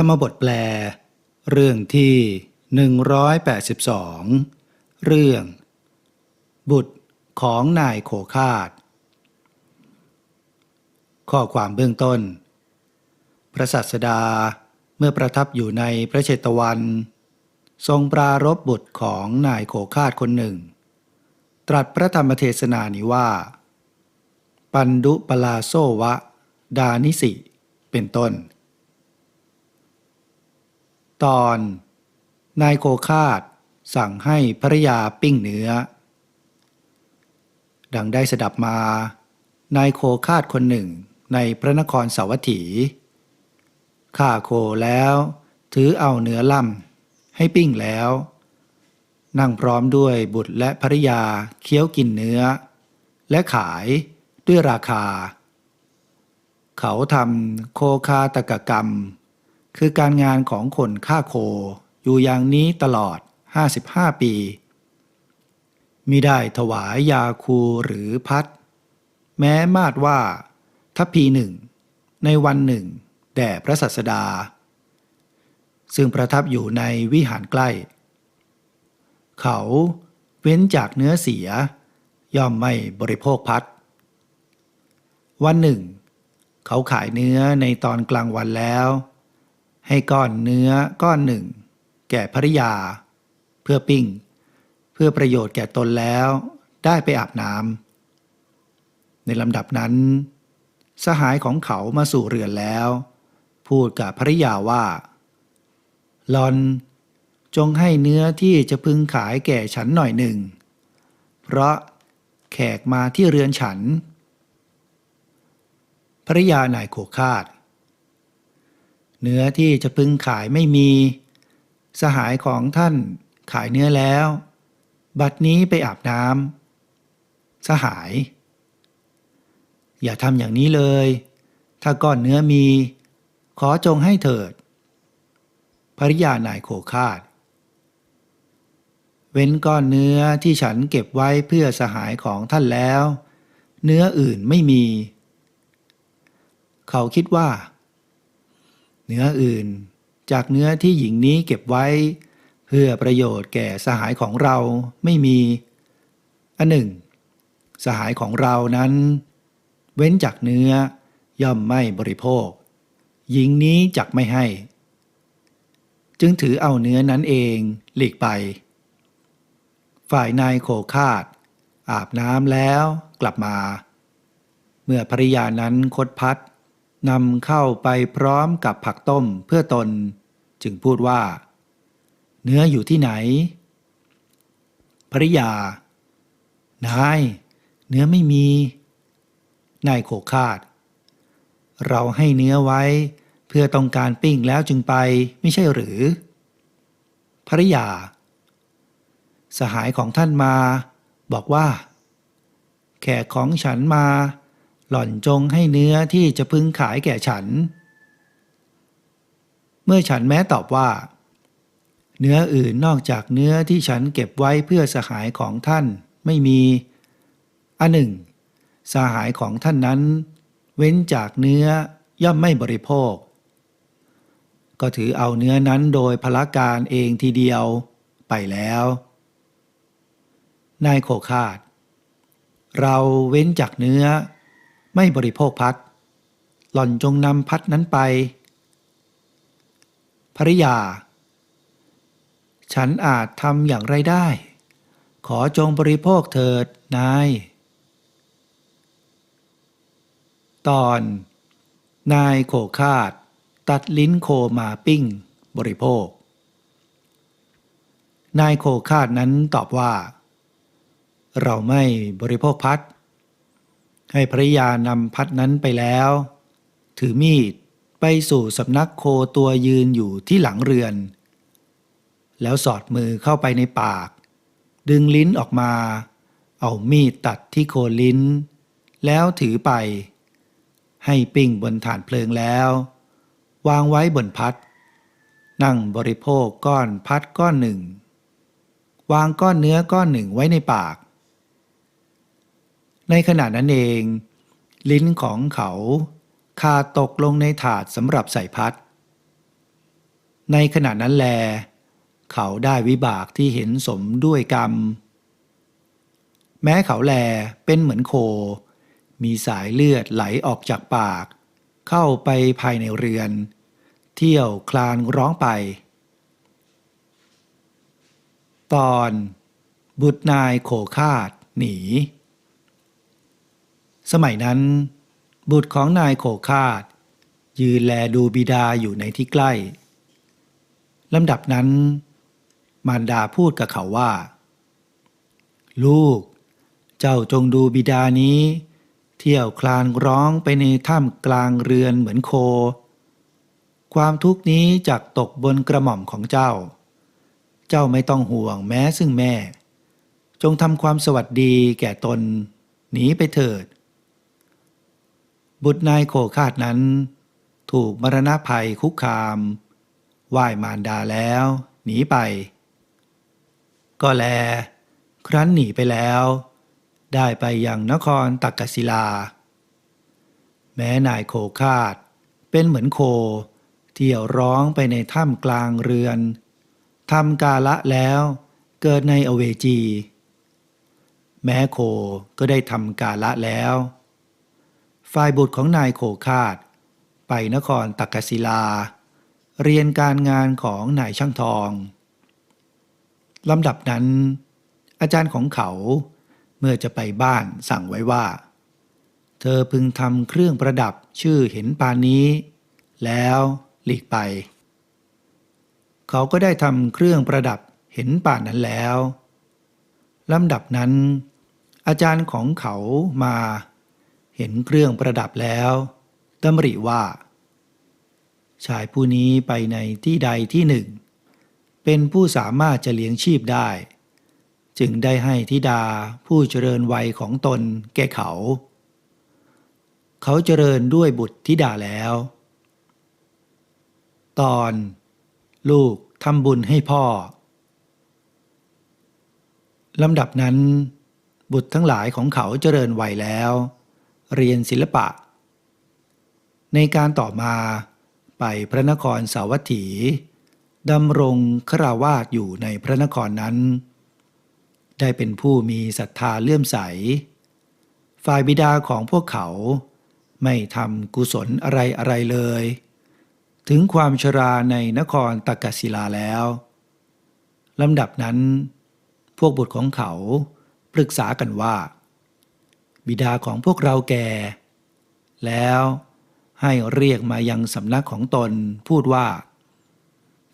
ธรรมบทแปล เรื่องที่ 182 เรื่อง บุตรของนายโคคาด ข้อความเบื้องต้น พระสัสดาเมื่อประทับอยู่ในพระเชตวัน ทรงปรารบบุตรของนายโคคาดคนหนึ่ง ตรัสพระธรรมเทศนานี้ว่า ปันดุปลาโซวะ ดานิสิ เป็นต้น ตอน นายโคคาดสั่งให้ภรยาปิ้งเนื้อ ดังได้สดับมา นายโคคาดคนหนึ่งในพระนครสาวัตถีฆ่าโคแล้วถือเอาเนื้อล่ำให้ปิ้งแล้ว นั่งพร้อมด้วยบุตรและภรยาเคี้ยวกินเนื้อ และขายด้วยราคา เขาทำโคคาตกกรรม คือการงานของคนฆ่าโค อยู่อย่างนี้ตลอด 55 ปีมิได้ถวายยาคูหรือพัด แม้มาดว่าทัพพีหนึ่ง ในวันหนึ่ง แด่พระสัสดา ซึ่งประทับอยู่ในวิหารใกล้ เขาเว้นจากเนื้อเสีย ย่อมไม่บริโภคพัด วันหนึ่ง เขาขายเนื้อในตอนกลางวันแล้ว ให้ก้อนเนื้อก้อนหนึ่ง แก่ภริยา เพื่อปิ้ง เพื่อประโยชน์แก่ตนแล้วได้ไปอาบน้ำในลำดับนั้น สหายของเขามาสู่เรือนแล้ว พูดกับภริยาว่าลอนจงให้เนื้อที่จะพึงขายแก่ฉันหน่อยหนึ่ง เพราะแขกมาที่เรือนฉันภริยานายโคคาด เนื้อที่จะพึงขายไม่มี สหายของท่านขายเนื้อแล้ว บัดนี้ไปอาบน้ำสหาย อย่าทำอย่างนี้เลย ถ้าก้อนเนื้อมี ขอจงให้เถิด ภริยานายโคคาด เว้นก้อนเนื้อที่ฉันเก็บไว้เพื่อสหายของท่านแล้ว เนื้ออื่นไม่มี เขาคิดว่า เนื้ออื่น จากเนื้อที่หญิงนี้เก็บไว้ เพื่อประโยชน์แก่สหายของเราไม่มีอันหนึ่ง สหายของเรานั้น เว้นจากเนื้อย่อมไม่บริโภค หญิงนี้จักไม่ให้ จึงถือเอาเนื้อนั้นเองหลีกไป ฝ่ายนายโคคาด อาบน้ำแล้วกลับมา เมื่อภริยานั้นคดพัด นำเข้าไปพร้อมกับผักต้มเพื่อตน จึงพูดว่า เนื้ออยู่ที่ไหน ภริยา นาย เนื้อไม่มี นายโคคาด เราให้เนื้อไว้ เพื่อต้องการปิ้งแล้วจึงไปไม่ใช่หรือ ภริยา สหายของท่านมา บอกว่า แขกของฉันมา หล่อนจงให้เนื้อที่จะพึงขายแก่ฉัน เมื่อฉันแม้ตอบว่า เนื้ออื่นนอกจากเนื้อที่ฉันเก็บไว้เพื่อสหายของท่านไม่มี อันหนึ่ง สหายของท่านนั้น เว้นจากเนื้อย่อมไม่บริโภค ก็ถือเอาเนื้อนั้นโดยพละการเองทีเดียวไปแล้ว นายโคคาด เราเว้นจากเนื้อ ไม่บริโภคพัดหล่อนจงนำพัดนั้นไปภริยา ฉันอาจทำอย่างไรได้ ขอจงบริโภคเถิดนาย ตอน นายโคคาด ตัดลิ้นโคมาปิ้ง บริโภค นายโคคาดนั้นตอบว่า เราไม่บริโภคพัด ให้ภริยานำพัดนั้นไปแล้ว ถือมีดไปสู่สำนักโคตัวยืนอยู่ที่หลังเรือน แล้วสอดมือเข้าไปในปาก ดึงลิ้นออกมา เอามีดตัดที่โคนลิ้น แล้วถือไป ให้ปิ้งบนฐานเพลิงแล้ว วางไว้บนพัด นั่งบริโภคก้อนพัดก้อนหนึ่ง วางก้อนเนื้อก้อนหนึ่งไว้ในปาก ในขณะนั้นเอง ลิ้นของเขาคาตกลงในถาดสำหรับใส่พัด ในขณะนั้นแล เขาได้วิบากที่เห็นสมด้วยกรรม แม้เขาแลเป็นเหมือนโค มีสายเลือดไหลออกจากปาก เข้าไปภายในเรือน เที่ยวคลานร้องไป ตอน บุตรนายโขคาดหนี สมัยนั้น บุตรของนายโขคาด ยืนแลดูบิดาอยู่ในที่ใกล้ลำดับนั้น มารดาพูดกับเขาว่า ลูก เจ้าจงดูบิดานี้ เที่ยวคลานร้องไปในถ้ำกลางเรือนเหมือนโค ความทุกข์นี้จักตกบนกระหม่อมของเจ้า เจ้าไม่ต้องห่วงแม้ซึ่งแม่ จงทำความสวัสดีแก่ตนหนีไปเถิด บุตรนายโคคาดนั้น ถูกมรณะภัยคุกคามไหว้มารดาแล้ว หนีไป ก็แล ครั้นหนีไปแล้ว ได้ไปยังนครตักกศิลา แม้นายโคคาดเป็นเหมือนโคเที่ยวร้องไปในถ้ำกลางเรือนทำกาละแล้วเกิดในอเวจี แม้โคก็ได้ทำกาละแล้ว ฝ่ายบุตรของนายโคคาด ไปนครตักกศิลา เรียนการงานของนายช่างทองลำดับนั้น อาจารย์ของเขาเมื่อจะไปบ้านสั่งไว้ว่า เธอพึงทำเครื่องประดับชื่อเห็นปานนี้ แล้วหลีกไป เขาก็ได้ทำเครื่องประดับเห็นป่านนั้นแล้วลำดับนั้น อาจารย์ของเขามา เห็นเครื่องประดับแล้วดำริว่า ชายผู้นี้ไปในที่ใดที่หนึ่ง เป็นผู้สามารถจะเลี้ยงชีพได้ จึงได้ให้ธิดาผู้เจริญวัยของตนแก่เขา เขาเจริญด้วยบุตรธิดาแล้ว ตอนลูกทำบุญให้พ่อลำดับนั้น บุตรทั้งหลายของเขาเจริญวัยแล้ว เรียนศิลปะ ในการต่อมาไปพระนครสาวัตถีดำรงคราวาสอยู่ในพระนครนั้น ได้เป็นผู้มีศรัทธาเลื่อมใส ฝ่ายบิดาของพวกเขา ไม่ทำกุศลอะไรอะไรเลย ถึงความชราในนครตักกศิลาแล้วลำดับนั้น พวกบุตรของเขาปรึกษากันว่า บิดาของพวกเราแก่ แล้วให้เรียกมายังสำนักของตนพูดว่า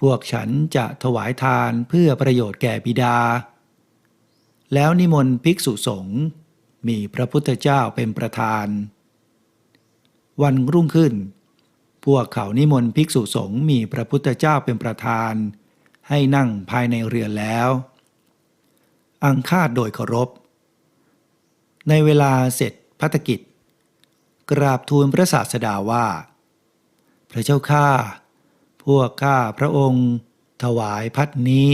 พวกฉันจะถวายทานเพื่อประโยชน์แก่บิดา แล้วนิมนต์ภิกษุสงฆ์มีพระพุทธเจ้าเป็นประธาน วันรุ่งขึ้น พวกเขานิมนต์ภิกษุสงฆ์มีพระพุทธเจ้าเป็นประธาน ให้นั่งภายในเรือนแล้ว อังคาดโดยเคารพ ในเวลาเสร็จพัฒกิจ กราบทูลพระศาสดาว่า พระเจ้าข้าพวกข้าพระองค์ ถวายพัดนี้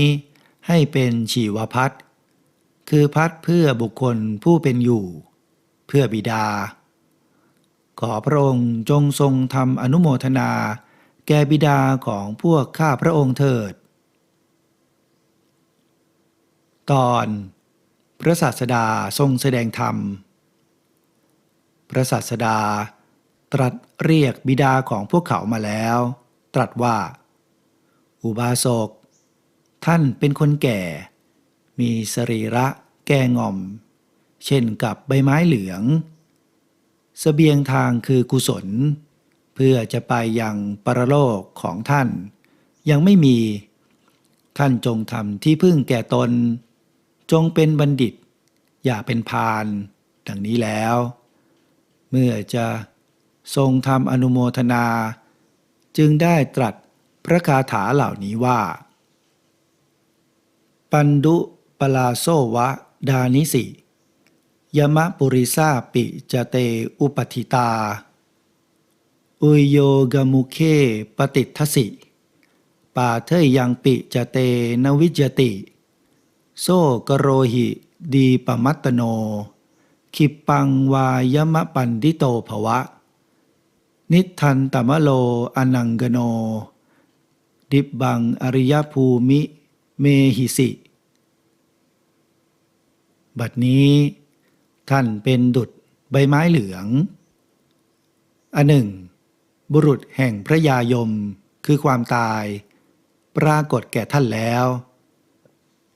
ให้เป็นชีวพัดคือพัดเพื่อบุคคลผู้เป็นอยู่ เพื่อบิดา ขอพระองค์จงทรงทำอนุโมทนา แก่บิดาของพวกข้าพระองค์เถิด ตอน พระศาสดาทรงแสดงธรรม พระศาสดา ตรัสเรียกบิดาของพวกเขามาแล้ว ตรัสว่า อุบาสก ท่านเป็นคนแก่ มีสรีระแก่ง่อม เช่นกับใบไม้เหลืองสเสบียงทางคือกุศล เพื่อจะไปยังปรโลกของท่าน ยังไม่มี ท่านจงทำที่พึ่งแก่ตน จงเป็นบัณฑิต อย่าเป็นพาลดังนี้แล้ว เมื่อจะทรงทำอนุโมทนา จึงได้ตรัสพระคาถาเหล่านี้ว่า ปันดุปลาโซวะดานิสิยมะปุริสาปิจเตอุปธิตา อุยโยกมุเคปติทสิปาเทยยังปิจเตนวิจติ โซกโรหิดีปมัตตโน ขิปปังวายมะปันดิโตภวะ นิทันตมะโลอนังกโน ดิบบังอริยภูมิเมหิสิ บัดนี้ท่านเป็นดุจใบไม้เหลือง อันหนึ่ง บุรุษแห่งพระยายมคือความตาย ปรากฏแก่ท่านแล้ว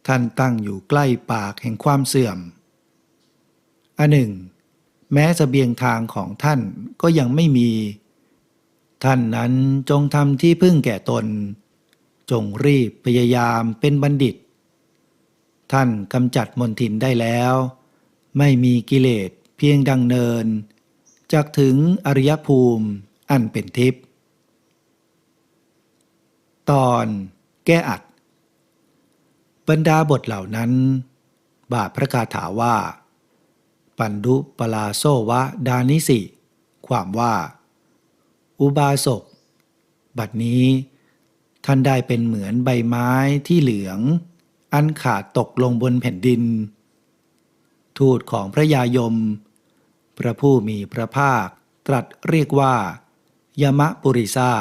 ท่านตั้งอยู่ใกล้ปากแห่งความเสื่อม อันหนึ่ง แม้สเสบียงทางของท่านก็ยังไม่มี ท่านนั้นจงทำที่พึ่งแก่ตน จงรีบพยายามเป็นบัณฑิต ท่านกำจัดมนทินได้แล้ว ไม่มีกิเลสเพียงดังเนินจากถึงอริยภูมิอันเป็นทิพย์ตอนแก้อัด บรรดาบทเหล่านั้น บาทพระคาถาว่า ปันดุปลาโซวะดานิสิ ความว่า อุบาสก บัดนี้ ท่านได้เป็นเหมือนใบไม้ที่เหลือง อันขาดตกลงบนแผ่นดิน ทูตของพระยายม พระผู้มีพระภาคตรัสเรียกว่า ยมะปุริซา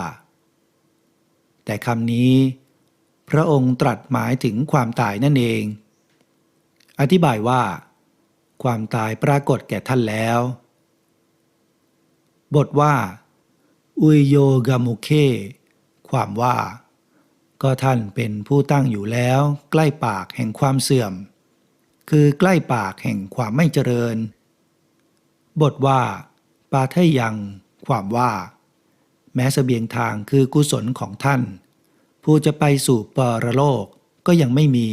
แต่คำนี้ พระองค์ตรัสหมายถึงความตายนั่นเอง อธิบายว่า ความตายปรากฏแก่ท่านแล้ว บทว่าอุยโยกามุเค ความว่า ก็ท่านเป็นผู้ตั้งอยู่แล้ว ใกล้ปากแห่งความเสื่อม คือใกล้ปากแห่งความไม่เจริญ บทว่า ปาเทยัง ความว่า แม้สเสบียงทางคือกุศลของท่าน ผู้จะไปสู่ปรโลกก็ยังไม่มี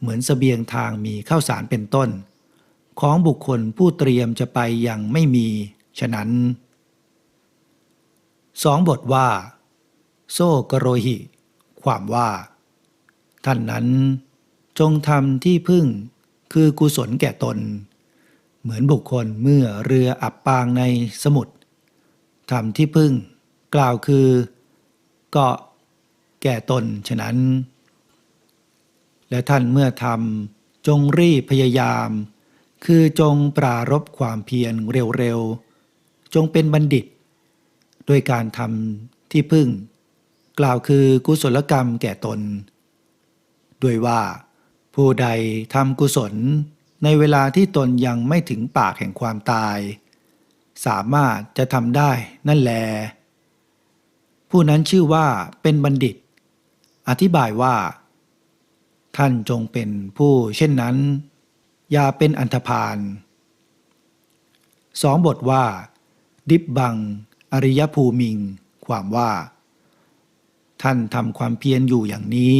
เหมือนสเสบียงทางมีข้าวสารเป็นต้น ของบุคคลผู้เตรียมจะไปยังไม่มี ฉะนั้นสองบทว่า โซกโรหิ ความว่า ท่านนั้นจงทำที่พึ่งคือกุศลแก่ตน เหมือนบุคคลเมื่อเรืออับปางในสมุทรทำที่พึ่ง กล่าวคือ เกาะ แก่ตนฉะนั้น และท่านเมื่อทำจงรีบพยายาม คือจงปรารบความเพียรเร็วๆ จงเป็นบัณฑิตโดยการทำที่พึ่ง กล่าวคือกุศลกรรมแก่ตน ด้วยว่า ผู้ใดทำกุศลในเวลาที่ตนยังไม่ถึงปากแห่งความตาย สามารถจะทำได้นั่นแล ผู้นั้นชื่อว่าเป็นบัณฑิต อธิบายว่า ท่านจงเป็นผู้เช่นนั้น อย่าเป็นอันธพาลสองบทว่า ดิบบัง อริยภูมิง ความว่า ท่านทำความเพียรอยู่อย่างนี้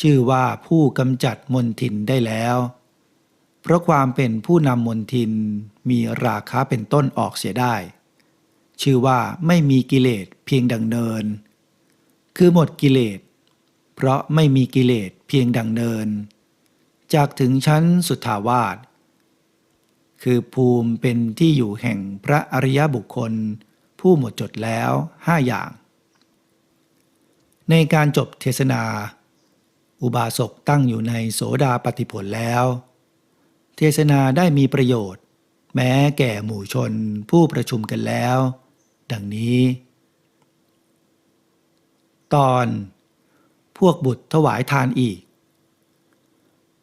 ชื่อว่าผู้กำจัดมนทินได้แล้ว เพราะความเป็นผู้นำมนทินมีราคาเป็นต้นออกเสียได้ ชื่อว่าไม่มีกิเลสเพียงดังเนิน คือหมดกิเลส เพราะไม่มีกิเลสเพียงดังเนิน จากถึงชั้นสุทธาวาสคือภูมิเป็นที่อยู่แห่งพระอริยบุคคล ผู้หมดจดแล้วห้าอย่าง ในการจบเทศนา อุบาสกตั้งอยู่ในโสดาปฏิผลแล้ว เทศนาได้มีประโยชน์ แม้แก่หมู่ชนผู้ประชุมกันแล้ว ดังนี้ ตอน พวกบุตรถวายทานอีก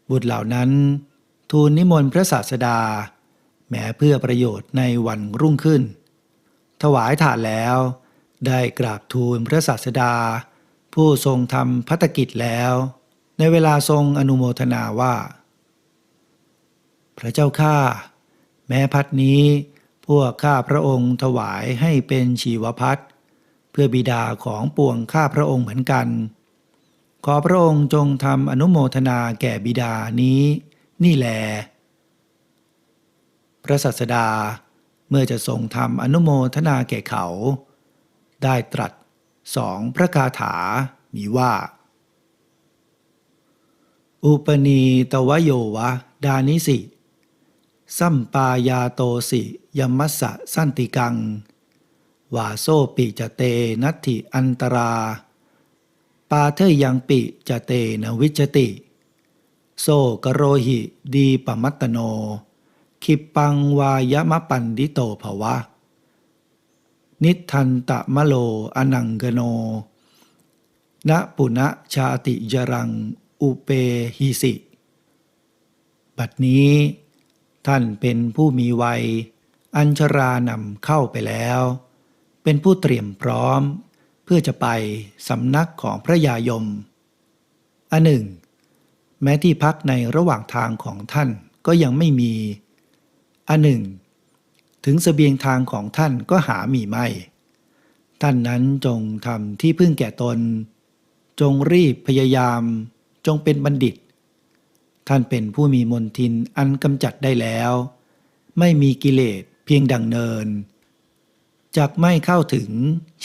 บุตรเหล่านั้น ทูลนิมนต์พระศาสดา แม้เพื่อประโยชน์ในวันรุ่งขึ้น ถวายถานแล้ว ได้กราบทูลพระศาสดา ผู้ทรงทำพัฒกิจแล้ว ในเวลาทรงอนุโมทนาว่า พระเจ้าข้าแม้พัดนี้พวกข้าพระองค์ถวายให้เป็นชีวพัดเพื่อบิดาของปวงข้าพระองค์เหมือนกัน ขอพระองค์จงทำอนุโมทนาแก่บิดานี้ นี่แล พระสัสดาเมื่อจะทรงทำอนุโมทนาแก่เขา ได้ตรัสสองพระคาถามีว่า อุปนีตวโยวะ ดานิสิ สัมปายาโตสิยมัสสะสันติกัง วาโซปิจเตนัตถิอันตรา ปาเทยังปิจเตนวิจติ โซกโรหิดีปมัตตโนคิปปังวายมะปันดิโตภวะ นิทันตะมะโลอนังกโน ณปุณะชาติยรังอุเปหิสิ บัดนี้ท่านเป็นผู้มีวัย อัญชรานำเข้าไปแล้ว เป็นผู้เตรียมพร้อม เพื่อจะไปสำนักของพระยายม อันหนึ่ง แม้ที่พักในระหว่างทางของท่านก็ยังไม่มี อันหนึ่ง ถึงสเสบียงทางของท่านก็หามีไม่ ท่านนั้นจงทำที่พึ่งแก่ตน จงรีบพยายาม จงเป็นบัณฑิต ท่านเป็นผู้มีมนทินอันกำจัดได้แล้ว ไม่มีกิเลสเพียงดังเนิน จากไม่เข้าถึง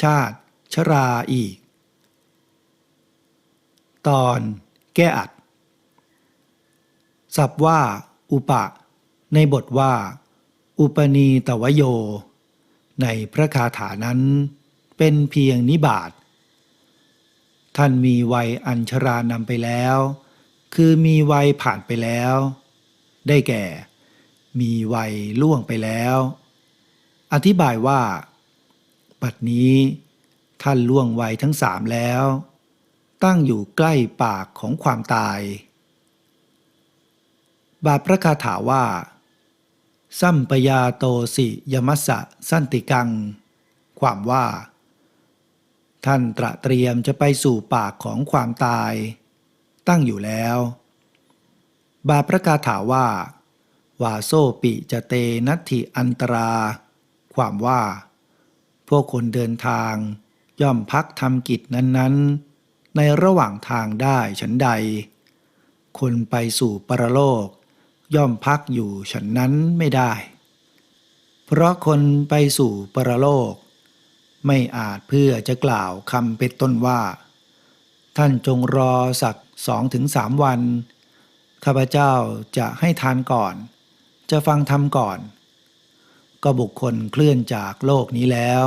ชาติ ชราอีก ตอนแก้อัดศัพท์ว่า อุปะ ในบทว่า อุปนีตวโย ในพระคาถานั้นเป็นเพียงนิบาตท่านมีวัยอัญชรานำไปแล้ว คือมีวัยผ่านไปแล้ว ได้แก่ มีวัยล่วงไปแล้ว อธิบายว่าบัดนี้ ท่านล่วงวัยทั้งสามแล้ว ตั้งอยู่ใกล้ปากของความตาย บาปพระคาถาว่า สัมปยาโตสิยมัสสะสันติกัง ความว่า ท่านตระเตรียมจะไปสู่ปากของความตาย ตั้งอยู่แล้ว บาปพระคาถาว่า วาโซปิจะเตนัตถิอันตรา ความว่าพวกคนเดินทาง ย่อมพักทำกิจนั้นๆ ในระหว่างทางได้ฉันใด คนไปสู่ปรโลก ย่อมพักอยู่ฉันนั้นไม่ได้ เพราะคนไปสู่ปรโลก ไม่อาจเพื่อจะกล่าวคำเป็นต้นว่า ท่านจงรอสักสองถึงสามวัน ข้าพเจ้าจะให้ทานก่อน จะฟังธรรมก่อน ก็บุคคลเคลื่อนจากโลกนี้แล้ว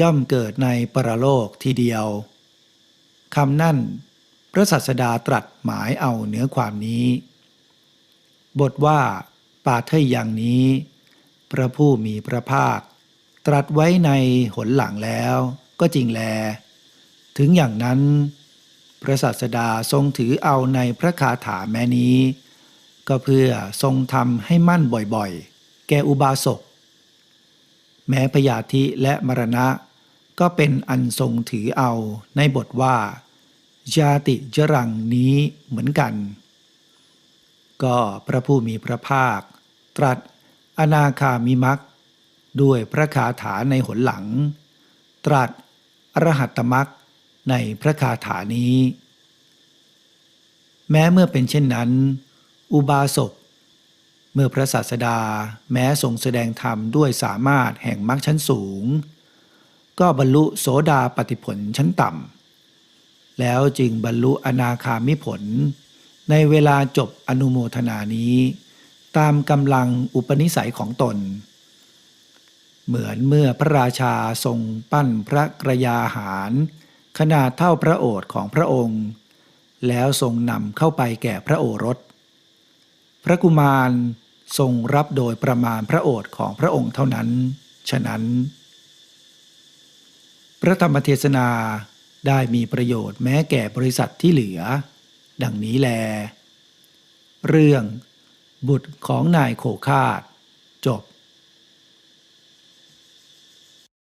ย่อมเกิดในปรโลกทีเดียวคำนั่นพระสัสดาตรัสหมายเอาเนื้อความนี้ บทว่าปาเทยอย่างนี้ พระผู้มีพระภาค ตรัสไว้ในหนหลังแล้วก็จริงแล ถึงอย่างนั้น พระสัสดาทรงถือเอาในพระคาถาแม้นี้ ก็เพื่อทรงทำให้มั่นบ่อยๆ แก่อุบาสก แม้พยาธิและมรณะ ก็เป็นอันทรงถือเอาในบทว่าชาติจรังนี้เหมือนกัน ก็พระผู้มีพระภาค ตรัสอนาคามิมักด้วยพระคาถาในหนหลัง ตรัสอรหัตตมักในพระคาถานี้ แม้เมื่อเป็นเช่นนั้น อุบาสก เมื่อพระศาสดาแม้ทรงแสดงธรรมด้วยสามารถแห่งมรรคชั้นสูง ก็บรรลุโสดาปติผลชั้นต่ำแล้วจึงบรรลุอนาคามิผล ในเวลาจบอนุโมทนานี้ ตามกำลังอุปนิสัยของตน เหมือนเมื่อพระราชาทรงปั้นพระกระยาหาร ขนาดเท่าพระโอษฐ์ของพระองค์ แล้วทรงนำเข้าไปแก่พระโอรส พระกุมาร ทรงรับโดยประมาณพระโอษฐ์ของพระองค์เท่านั้น ฉะนั้น พระธรรมเทศนาได้มีประโยชน์แม้แก่บริษัทที่เหลือ ดังนี้แล เรื่องบุตรของนายโคคาด